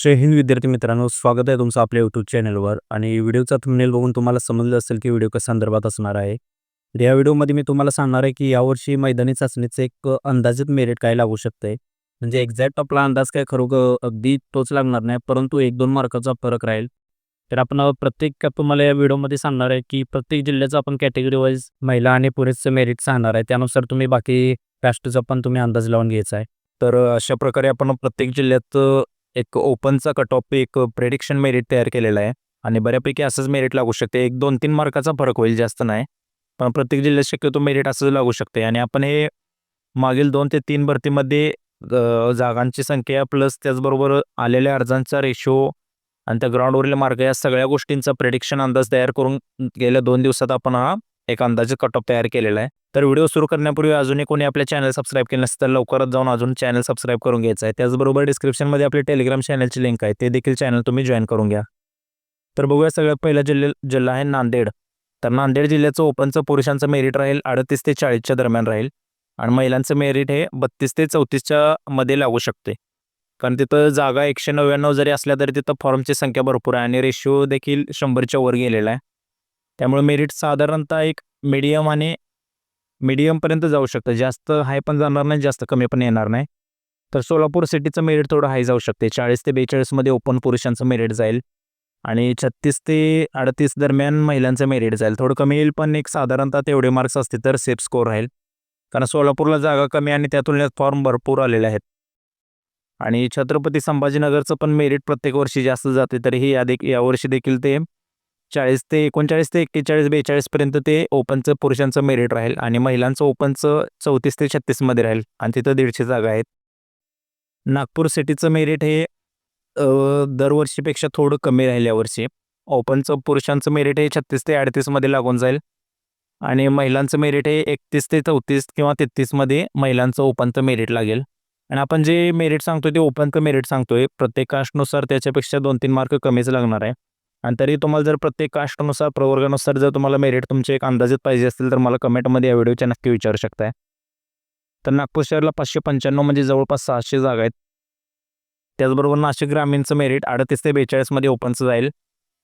जय हिंद विद्यार्थी मित्रांनो स्वागत आहे तुमचं आपल्या यूट्यूब चॅनलवर आणि व्हिडिओचा थंबनेल बघून तुम्हाला समजलं असेल की व्हिडिओ कशा संदर्भात असणार आहे. तर या व्हिडिओमध्ये मी तुम्हाला सांगणार आहे की यावर्षी मैदानी चाचणीचं एक अंदाजित मेरिट काय लागू शकते म्हणजे एक्झॅक्ट आपला अंदाज काय खरोखर अगदी तोच लागणार नाही परंतु एक दोन मार्काचा फरक राहील. तर आपण प्रत्येक तुम्हाला या व्हिडिओमध्ये सांगणार आहे की प्रत्येक जिल्ह्याचं आपण कॅटेगरी वाईज महिला आणि पुरुषचं मेरिट सांगणार आहे. त्यानुसार तुम्ही बाकी कास्टचा पण तुम्ही अंदाज लावून घ्यायचा आहे. तर अशा प्रकारे आपण प्रत्येक जिल्ह्यात एक ओपनचा कट ऑफ एक प्रेडिक्शन मेरिट तयार केलेला आहे. आणि बऱ्यापैकी असंच मेरिट लागू शकते. एक दोन तीन मार्काचा फरक होईल जास्त नाही. पण प्रत्येक जिल्ह्यात शक्यतो मेरिट असंच लागू शकते. आणि आपण हे मागील दोन ते तीन भरतीमध्ये जागांची संख्या प्लस त्याचबरोबर आलेल्या अर्जांचा रेशो आणि त्या ग्राउंडवरील मार्ग या सगळ्या गोष्टींचा प्रेडिक्शन अंदाज तयार करून गेल्या दोन दिवसात आपण हा एक अंदाजे कट ऑफ तयार केलेला आहे. तर व्हिडिओ सुरू करण्यापूर्वी अजूनही कोणी आपल्या चॅनल सबस्क्राईब केलं नसेल तर लवकरच जाऊन अजून चॅनल सबस्क्राईब करून घ्यायचं आहे. त्याचबरोबर डिस्क्रिप्शनमध्ये आपली टेलिग्राम चॅनलची लिंक आहे. ते देखील चॅनल तुम्ही जॉईन करून घ्या. तर बघूया सगळ्यात पहिला जिल्हे जिल्हा आहे नांदेड. तर नांदेड जिल्ह्याचं ओपनचं पुरुषांचं मेरिट राहील अडतीस ते चाळीसच्या दरम्यान राहील. आणि महिलांचं मेरिट हे बत्तीस ते चौतीसच्या मध्ये लागू शकते. कारण तिथं जागा एकशे नव्याण्णव जरी असल्या तरी तिथं फॉर्मची संख्या भरपूर आहे आणि रेशिओ देखील शंभरच्या वर गेलेला आहे. त्यामुळे मेरिट साधारणतः एक मीडियम आणि मीडियमपर्यंत जाऊ शकतं. जास्त हाय पण जाणार नाही जास्त कमी पण येणार नाही. तर सोलापूर सिटीचं मेरिट थोडं हाय जाऊ शकते. चाळीस ते बेचाळीसमध्ये ओपन पुरुषांचं मेरिट जाईल आणि छत्तीस ते अडतीस दरम्यान महिलांचं मेरिट जाईल. थोडं कमी येईल पण एक साधारणतः तेवढे मार्क्स असतील तर सेफ स्कोर राहील. कारण सोलापूरला जागा कमी आणि त्या तुलनेत फॉर्म भरपूर आलेले आहेत. आणि छत्रपती संभाजीनगरचं पण मेरिट प्रत्येक वर्षी जास्त जाते तरीही या देख यावर्षी देखील ते चाळीस ते एकोणचाळीस ते एक्केचाळीस बेचाळीसपर्यंत ते ओपनचं पुरुषांचं मेरिट राहील आणि महिलांचं ओपनचं चौतीस ते छत्तीसमध्ये राहील आणि तिथं दीडशे जागा आहेत. नागपूर सिटीचं मेरिट हे दरवर्षीपेक्षा थोडं कमी राहील यावर्षी ओपनचं पुरुषांचं मेरिट हे छत्तीस ते अडतीसमध्ये लागून जाईल आणि महिलांचं मेरिट हे एकतीस ते चौतीस किंवा तेहतीसमध्ये महिलांचं ओपनचं मेरिट लागेल. आणि आपण जे मेरिट सांगतोय ते ओपनचं मेरिट सांगतोय. प्रत्येक कास्टनुसार त्याच्यापेक्षा दोन तीन मार्क कमीच लागणार आहे. आणि तरी तुम्हाला जर प्रत्येक कास्टनुसार प्रवर्गानुसार जर तुम्हाला मेरिट तुमचे एक अंदाजित पाहिजे असतील तर मला कमेंटमध्ये या व्हिडिओच्या नक्की विचारू शकताय. तर नागपूर शहराला पाचशे पंच्याण्णव म्हणजे जवळपास सहाशे जागा आहेत. त्याचबरोबर नाशिक ग्रामीणचं मेरिट अडतीस ते बेचाळीसमध्ये ओपनचं जाईल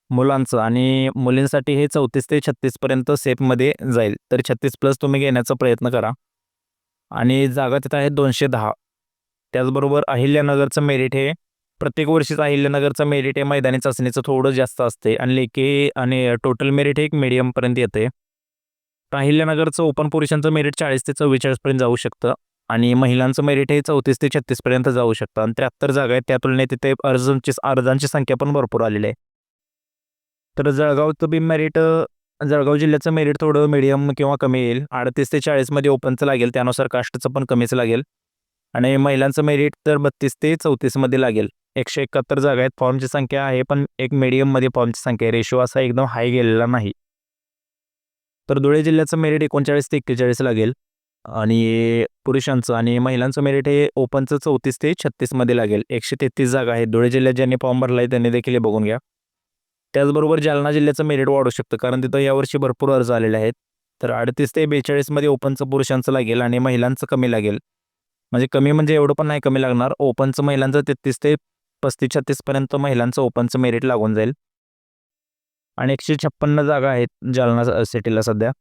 मुलांचं आणि मुलींसाठी हे चौतीस ते छत्तीसपर्यंत सेफमध्ये जाईल. तर छत्तीस प्लस तुम्ही घेण्याचा प्रयत्न करा. आणि जागा तिथं आहे दोनशे दहा. त्याचबरोबर अहिल्यानगरचं मेरिट हे प्रत्येक वर्षीच अहिल्यानगरचं मेरिट हे मैदानी चाचणीचं थोडं जास्त असते आणि लेखी आणि टोटल मेरिट हे एक मिडियमपर्यंत येते तर अहिल्यानगरचं ओपन पुरुषांचं मेरिट चाळीस ते चव्वेचाळीसपर्यंत जाऊ शकतं आणि महिलांचं मेरिट हे चौतीस ते छत्तीसपर्यंत जाऊ शकतं आणि त्र्याहत्तर जागा आहेत. त्या तुलनेत तिथे अर्जांची अर्जांची संख्या पण भरपूर आलेली आहे. तर जळगावचं बी मेरिट जळगाव जिल्ह्याचं मेरिट थोडं मीडियम किंवा कमी येईल. अडतीस ते चाळीसमध्ये ओपनचं लागेल. त्यानुसार कास्टचं पण कमीच लागेल. आणि महिलांचं मेरिट तर बत्तीस ते चौतीसमध्ये लागेल. एकशे एकाहत्तर जागा आहेत. फॉर्मची संख्या आहे पण एक मीडियममध्ये फॉर्मची संख्या आहे. रेशो असा एकदम हाय गेलेला नाही. तर धुळे जिल्ह्याचं मेरिट एकोणचाळीस ते एक्केचाळीस लागेल. आणि पुरुषांचं आणि महिलांचं मेरिट हे ओपनचं चौतीस ते छत्तीसमध्ये लागेल. एकशे तेहतीस जागा आहेत. धुळे जिल्ह्यात ज्यांनी फॉर्म भरला आहे त्यांनी देखील हे बघून घ्या. त्याचबरोबर जालना जिल्ह्याचं मेरिट वाढू शकतं कारण तिथं यावर्षी भरपूर अर्ज आलेले आहेत. तर अडतीस ते बेचाळीसमध्ये ओपनचं पुरुषांचं लागेल आणि महिलांचं कमी लागेल. म्हणजे कमी म्हणजे एवढं पण नाही कमी लागणार. ओपनचं महिलांचं तेहतीस ते पस्तीस छत्तीसपर्यंत महिलांचं ओपनचं मेरिट लागून जाईल. आणि एकशे छप्पन्न जागा आहेत जालना सिटीला सध्या.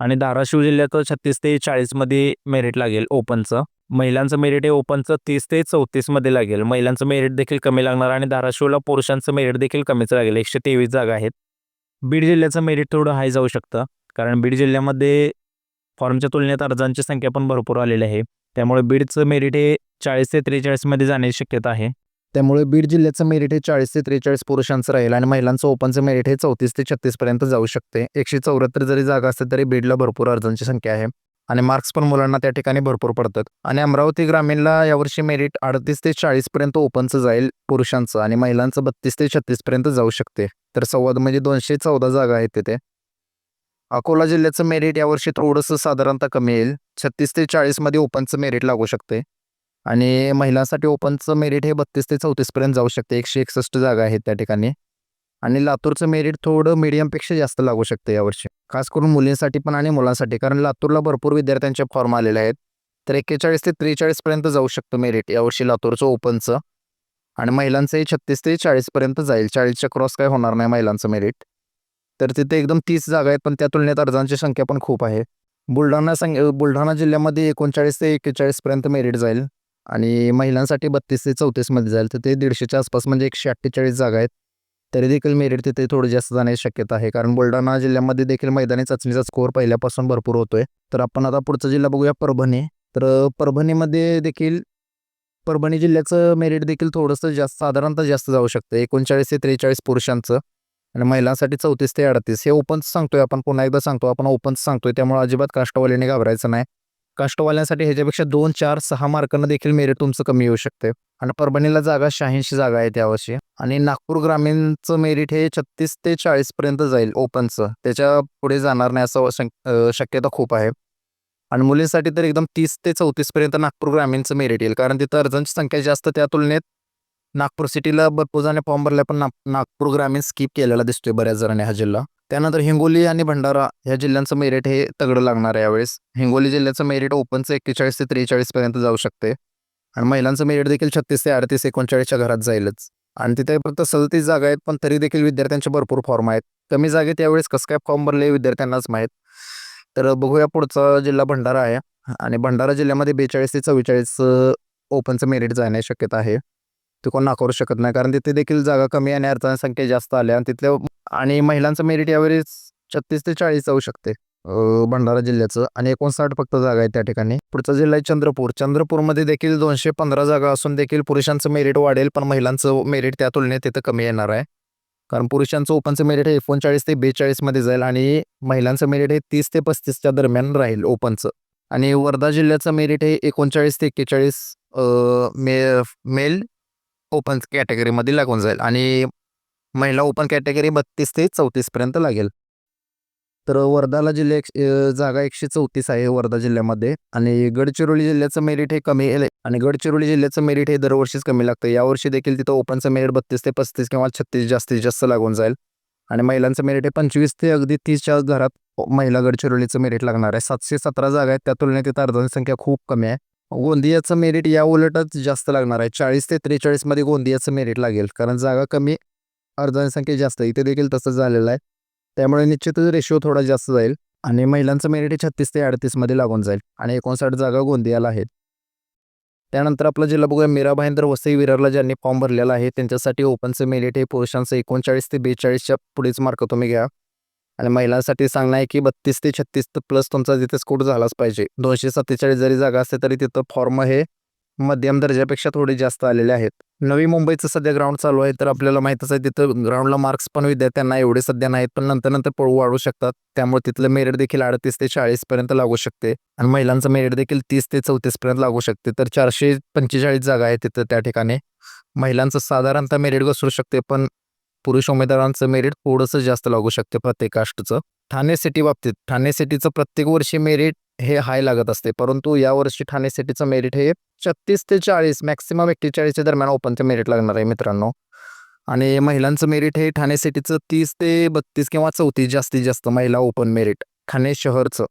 आणि धाराशिव जिल्ह्यात छत्तीस ते चाळीसमध्ये मेरिट लागेल ओपनचं. महिलांचं मेरिट हे ओपनचं तीस ते चौतीसमध्ये लागेल. महिलांचं मेरिट देखील कमी लागणार आणि धाराशिवला पुरुषांचं मेरिट देखील कमीच लागेल. एकशे तेवीस जागा आहेत. बीड जिल्ह्याचं मेरिट थोडं हाय जाऊ शकतं. कारण बीड जिल्ह्यामध्ये फॉर्मच्या तुलनेत अर्जांची संख्या पण भरपूर आलेली आहे. त्यामुळे बीडचं मेरिट हे चाळीस ते त्रेचाळीसमध्ये जाण्याची शक्यता आहे. त्यामुळे बीड जिल्ह्याचं मेरिट हे चाळीस ते त्रेचाळीस पुरुषांचं राहील आणि महिलांचं ओपनचं मेरिट हे चौतीस ते छत्तीसपर्यंत जाऊ शकते. एकशे चौऱ्याहत्तर जरी जागा असते तरी बीडला भरपूर अर्जांची संख्या आहे आणि मार्क्स पण मुलांना त्या ठिकाणी भरपूर पडतात. आणि अमरावती ग्रामीणला यावर्षी मेरिट अडतीस ते चाळीसपर्यंत ओपनचं जाईल पुरुषांचं आणि महिलांचं बत्तीस ते छत्तीसपर्यंत जाऊ शकते. तर संवाद म्हणजे दोनशे चौदा जागा आहेत तिथे. अकोला जिल्ह्याचं मेरिट यावर्षी थोडंसं साधारणतः कमी येईल. छत्तीस ते चाळीसमध्ये ओपनचं मेरिट लागू शकते. आणि महिलांसाठी ओपनचं मेरिट हे बत्तीस ते चौतीसपर्यंत जाऊ शकते. एकशे एकसष्ट जागा आहेत त्या ठिकाणी. आणि लातूरचं मेरिट थोडं मीडियमपेक्षा जास्त लागू शकतं यावर्षी खास करून मुलींसाठी पण आणि मुलांसाठी. कारण लातूरला भरपूर विद्यार्थ्यांचे फॉर्म आलेले आहेत. तर एक्केचाळीस ते त्रेचाळीसपर्यंत जाऊ शकतं मेरिट यावर्षी लातूरचं ओपनचं आणि महिलांचंही छत्तीस ते चाळीसपर्यंत जाईल. चाळीसच्या क्रॉस काय होणार नाही महिलांचं मेरिट तर तिथे एकदम तीस जागा आहेत पण त्या तुलनेत अर्जांची संख्या पण खूप आहे. बुलढाणा संग बुलढाणा जिल्ह्यामध्ये एकोणचाळीस ते एक्केचाळीसपर्यंत मेरिट जाईल. आणि महिलांसाठी बत्तीस ते चौतीसमध्ये जाईल. तर ते दीडशेच्या आसपास म्हणजे एकशे अठ्ठेचाळीस जागा आहेत. तरी देखील मेरिट तिथे थोडी जास्त जाण्याची शक्यता आहे. कारण बुलढाणा जिल्ह्यामध्ये देखील मैदानी चाचणीचा स्कोअर पहिल्यापासून भरपूर होतोय. तर आपण आता पुढचा जिल्हा बघूया परभणी. तर परभणीमध्ये देखील परभणी जिल्ह्याचं मेरिट देखील थोडंसं जास्त साधारणतः जास्त जाऊ शकतं. एकोणचाळीस ते त्रेचाळीस पुरुषांचं. आणि महिलांसाठी चौतीस ते अडतीस. हे ओपन्स सांगतोय आपण पुन्हा एकदा सांगतो. आपण ओपन्स सांगतोय. त्यामुळे अजिबात काष्टवालीने घाबरायचं नाही. काष्टवाल्यांसाठी ह्याच्यापेक्षा दोन चार सहा मार्कांना देखील मेरिट तुमचं कमी येऊ शकते. आणि परभणीला जागा शहाऐंशी जागा आहे त्यावर्षी आणि नागपूर ग्रामीणचं मेरिट हे छत्तीस ते चाळीसपर्यंत जाईल ओपनचं त्याच्या पुढे जाणार नाही असं शक्यता खूप आहे. आणि मुलींसाठी तर एकदम तीस ते चौतीसपर्यंत नागपूर ग्रामीणचं मेरिट येईल. कारण तिथं अर्जांची संख्या जास्त त्या तुलनेत नागपूर सिटीला भरपूर जणांनी फॉर्म भरला पण नागपूर ग्रामीण स्किप केलेला दिसतोय बऱ्याच जणांनी हा जिल्हा. त्यानंतर हिंगोली आणि भंडारा ह्या जिल्ह्यांचं मेरिट हे तगडं लागणार आहे यावेळेस. हिंगोली जिल्ह्याचं मेरिट ओपनचं एक्केचाळीस ते त्रेचाळीसपर्यंत जाऊ शकते. आणि महिलांचं मेरिट देखील छत्तीस ते अडतीस एकोणचाळीसच्या घरात जाईलच. आणि तिथे फक्त सदतीस जागा आहेत पण तरी देखील विद्यार्थ्यांचे भरपूर फॉर्म आहेत. कमी जागेत यावेळेस कसं काय फॉर्म भरले विद्यार्थ्यांनाच माहीत. तर बघूया पुढचा जिल्हा भंडारा आहे. आणि भंडारा जिल्ह्यामध्ये बेचाळीस ते चव्वेचाळीस ओपनचं मेरिट जाण्याची शक्यता आहे. ते कोण नाकारू शकत नाही. कारण तिथे देखील जागा कमी आणि अर्थाने संख्या जास्त आल्या आणि तिथल्या आणि महिलांचं मेरिट यावेळेस छत्तीस ते चाळीस जाऊ शकते. भंडारा जिल्ह्याचं. आणि एकोणसाठ फक्त जागा आहे त्या ठिकाणी. पुढचा जिल्हा आहे चंद्रपूर. चंद्रपूरमध्ये देखील दोनशे पंधरा जागा असून देखील पुरुषांचं मेरिट वाढेल पण महिलांचं मेरिट त्या तुलनेत तिथं कमी येणार आहे. कारण पुरुषांचं ओपनचं मेरिट हे एकोणचाळीस ते बेचाळीसमध्ये जाईल आणि महिलांचं मेरिट हे तीस ते पस्तीसच्या दरम्यान राहील ओपनचं. आणि वर्धा जिल्ह्याचं मेरिट हे एकोणचाळीस ते एक्केचाळीस मे मेल ओपन कॅटेगरीमध्ये लागून जाईल आणि महिला ओपन कॅटेगरी बत्तीस ते चौतीसपर्यंत लागेल. तर वर्धाला जिल्हा एक जागा एकशे चौतीस आहे वर्धा जिल्ह्यामध्ये आणि गडचिरोली जिल्ह्याचं मेरिट हे कमी आहे आणि गडचिरोली जिल्ह्याचं मेरिट हे दरवर्षीच कमी लागतं. यावर्षी देखील तिथं ओपनचं मेरिट बत्तीस ते पस्तीस किंवा छत्तीस जास्तीत जास्त लागून जाईल आणि महिलांचं मेरिट हे पंचवीस ते अगदी तीसच्या घरात महिला गडचिरोलीचं मेरिट लागणार आहे. सातशे सतरा जागा आहेत त्या तुलनेत तिथं अर्जांची संख्या खूप कमी आहे. गोंदियाचं मेरिट या उलटच जास्त लागणार आहे. चाळीस ते त्रेचाळीसमध्ये गोंदियाचं मेरिट लागेल. कारण जागा कमी अर्जांची संख्या जास्त आहे. इथे देखील तसंच झालेलं आहे. त्यामुळे निश्चितच रेशिओ थोडा जास्त जाईल आणि महिलांचं मेरिट हे छत्तीस ते अडतीसमध्ये लागून जाईल आणि एकोणसाठ जागा गोंदियाला आहेत. त्यानंतर आपला जिल्हा बघूया. मीरा भाईंदर वसई विरारला ज्यांनी फॉर्म भरलेला आहे त्यांच्यासाठी ओपनचं मेरिट हे पुरुषांचं एकोणचाळीस ते बेचाळीसच्या पुढेच मार्क तुम्ही घ्या. आणि महिलांसाठी सांगणं आहे की बत्तीस ते छत्तीस प्लस तुमचा तिथे स्कोर झालाच पाहिजे. दोनशे सत्तेचाळीस जरी जागा असते तरी तिथं फॉर्म हे मध्यम दर्जापेक्षा थोडे जास्त आलेले आहेत. नवी मुंबईचं सध्या ग्राउंड चालू आहे तर आपल्याला माहितच आहे तिथं ग्राउंडला मार्क्स पण विद्यार्थ्यांना एवढे सध्या नाहीत पण नंतर नंतर पळू वाढू शकतात. त्यामुळे तिथलं मेरिट देखील अडतीस ते चाळीसपर्यंत लागू शकते. आणि महिलांचं मेरिट देखील तीस ते चौतीसपर्यंत लागू शकते. तर चारशे पंचेचाळीस जागा आहे तिथं त्या ठिकाणी. महिलांचं साधारणतः मेरिट घसरू शकते पण पुरुष उमेदवारांचं मेरिट थोडंसं जास्त लागू शकते प्रत्येक कास्टचं ठाणे सिटी बाबतीत ठाणे सिटीचं प्रत्येक वर्षी मेरिट हे हाय लागत असते. परंतु यावर्षी ठाणे सिटीचं मेरिट हे छत्तीस ते चाळीस मॅक्सिमम एक्केचाळीसच्या दरम्यान ओपनचं मेरिट लागणार आहे मित्रांनो. आणि महिलांचं मेरिट हे ठाणे सिटीचं तीस ते बत्तीस किंवा चौतीस जास्तीत जास्त महिला ओपन मेरिट ठाणे शहरचं.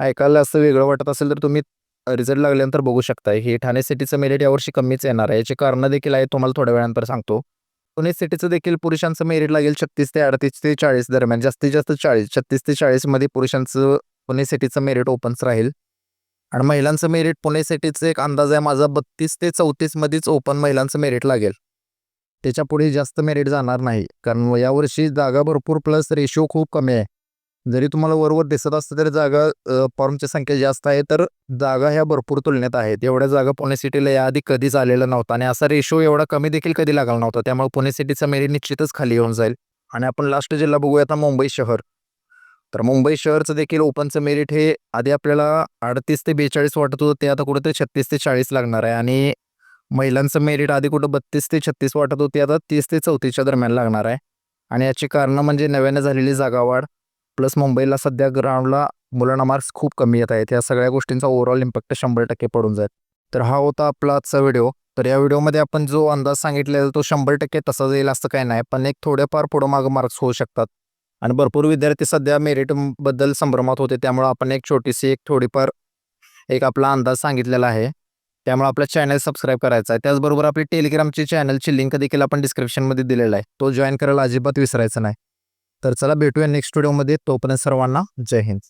ऐकायला असं वेगळं वाटत असेल तर तुम्ही रिझल्ट लागल्यानंतर बघू शकता हे ठाणे सिटीचं मेरिट यावर्षी कमीच येणार आहे. याची कारणं देखील आहे तुम्हाला थोड्या वेळानंतर सांगतो. पुणे सिटीचं देखील पुरुषांचं मेरिट लागेल छत्तीस ते अडतीस ते चाळीस दरम्यान. जास्तीत जास्त चाळीस छत्तीस ते चाळीसमध्ये पुरुषांचं पुणे सिटीचं मेरिट ओपन्स राहील. आणि महिलांचं मेरिट पुणे सिटीचं एक अंदाज आहे माझा बत्तीस ते चौतीसमध्येच ओपन महिलांचं मेरिट लागेल. त्याच्या पुढे जास्त मेरिट जाणार नाही. कारण यावर्षी जागा भरपूर प्लस रेशिओ खूप कमी आहे. जरी तुम्हाला वरवर दिसत असतं तरी जागा फॉर्मची संख्या जास्त आहे तर जागा ह्या भरपूर तुलनेत आहेत. एवढ्या जागा पुणे सिटीला याआधी कधीच आलेला नव्हता आणि असा रेशो एवढा कमी देखील कधी लागला नव्हता. त्यामुळे पुणे सिटीचा मेरिट निश्चितच खाली येऊन जाईल. आणि आपण लास्ट जिल्हा बघूया आता मुंबई शहर. तर मुंबई शहरचं देखील ओपनचं मेरिट हे आधी आपल्याला अडतीस ते बेचाळीस वाटत होतं ते आता कुठं छत्तीस ते चाळीस लागणार आहे. आणि महिलांचं मेरिट आधी कुठं बत्तीस ते छत्तीस वाटत होती आता तीस ते चौतीसच्या दरम्यान लागणार आहे. आणि याची कारणं म्हणजे नव्यानं झालेली जागा वाढ प्लस मुंबईला सध्या ग्राउंडला मुलांना मार्क्स खूप कमी येत आहेत. या सगळ्या गोष्टींचा ओव्हरऑल इम्पॅक्ट शंभर टक्के पडून जाईल. तर हा होता आपला आजचा व्हिडिओ तर या व्हिडिओमध्ये आपण जो अंदाज सांगितलेला तो शंभर टक्के तसा जाईल असं काही नाही. पण एक थोडेफार पुढं मागं मार्क्स होऊ शकतात. आणि भरपूर विद्यार्थी सध्या मेरिटबद्दल संभ्रमात होते. त्यामुळे आपण एक छोटीशी एक थोडीफार एक आपला अंदाज सांगितलेला आहे. त्यामुळे आपला चॅनल सबस्क्राईब करायचा आहे. त्याचबरोबर आपली टेलिग्रामची चॅनलची लिंक देखील आपण डिस्क्रिप्शनमध्ये दिलेला आहे. तो जॉईन करायला अजिबात विसरायचं नाही. तर चला भेटूया नेक्स्ट व्हिडिओमध्ये तोपर्यंत सर्वांना जय हिंद.